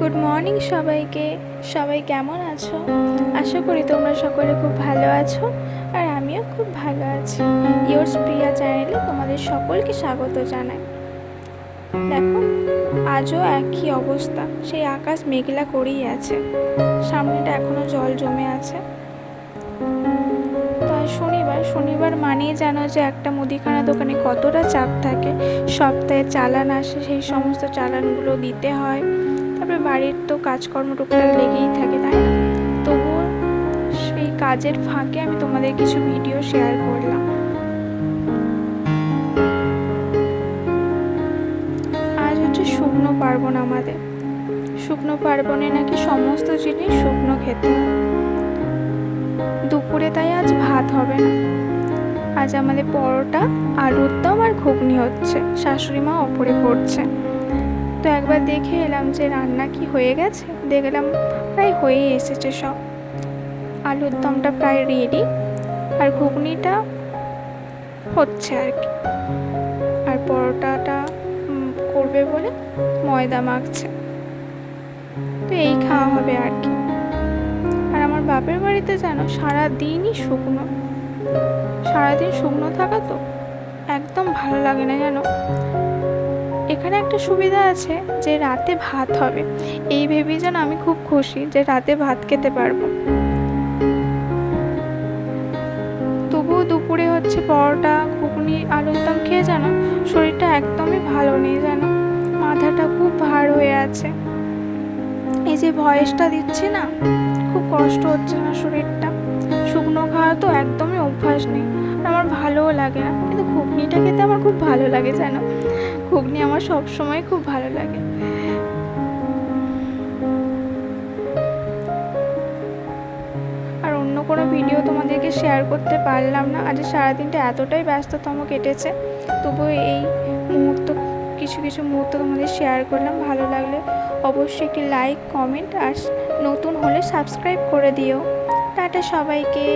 Good morning সবাইকে। সবাই কেমন আছো? আশা করি তোমরা সকলে খুব ভালো আছো আর আমিও খুব ভালো আছি। ইয়োর্স প্রিয়া চ্যানেলে তোমাদের সকলকে স্বাগত জানাই। দেখো, আজও একই অবস্থা। সেই আকাশ মেঘলা করেই আছে। সামনেটা এখনও জল জমে আছে। তো শনিবার শনিবার মানেই জানো যে একটা মুদিখানা দোকানে কতটা চাপ থাকে। সপ্তাহে চালান আসে, সেই সমস্ত চালানগুলো দিতে হয়। তারপরে বাড়ির তো কাজকর্ম টুকটাক লেগেই থাকে, তাই না? তবুও সেই কাজের ফাঁকে আমি তোমাদের কিছু ভিডিও শেয়ার করলাম। আজ হচ্ছে শুকনো পার্বণ আমাদের। শুকনো পার্বণে নাকি সমস্ত জিনিস শুকনো খেতে দুপুরে তাই আজ ভাত হবে না। আজ আমাদের পরোটা, আলুর দম আর ঘুগনি হচ্ছে। শাশুড়ি মা ওপরে করছে। তো একবার দেখে এলাম যে রান্না কি হয়ে গেছে। দেখলাম প্রায় হয়েই এসেছে সব। আলুর দমটা প্রায় রেডি আর ঘুগনিটা হচ্ছে আর কি। আর পরোটাটা করবে বলে ময়দা মাখছে। তো এই খাওয়া হবে আর কি। আর আমার বাপের বাড়িতে যেন সারাদিনই শুকনো। সারাদিন শুকনো থাকা তো একদম ভালো লাগে না জানো? এখানে একটা সুবিধা আছে যে রাতে ভাত হবে। এই ভেবেই যেন আমি খুব খুশি যে রাতে ভাত খেতে পারব। তবুও দুপুরে হচ্ছে পরোটা, ঘুগনি, আলুর দম খেয়ে যেন শরীরটা একদমই ভালো নেই যেন। মাথাটা খুব ভার হয়ে আছে। এই যে ভয়েসটা দিচ্ছি না, খুব কষ্ট হচ্ছে না শরীরটা। শুকনো খাওয়া তো একদমই অভ্যাস নেই। আমার ভালোও লাগে না, কিন্তু ঘুগনিটা খেতে আমার খুব ভালো লাগে জানো ঘুগনি আমার সব সময় খুব ভালো লাগে। আর অন্য কোনো ভিডিও তোমাদেরকে শেয়ার করতে পারলাম না। আজ সারাদিনটা এতটাই ব্যস্ততম কেটেছে। তবুও এই মুহূর্ত, কিছু কিছু মুহূর্ত তোমাদের শেয়ার করলাম। ভালো লাগলে অবশ্যই একটি লাইক কমেন্ট আর নতুন হলে সাবস্ক্রাইব করে দিও। টাটা সবাইকে।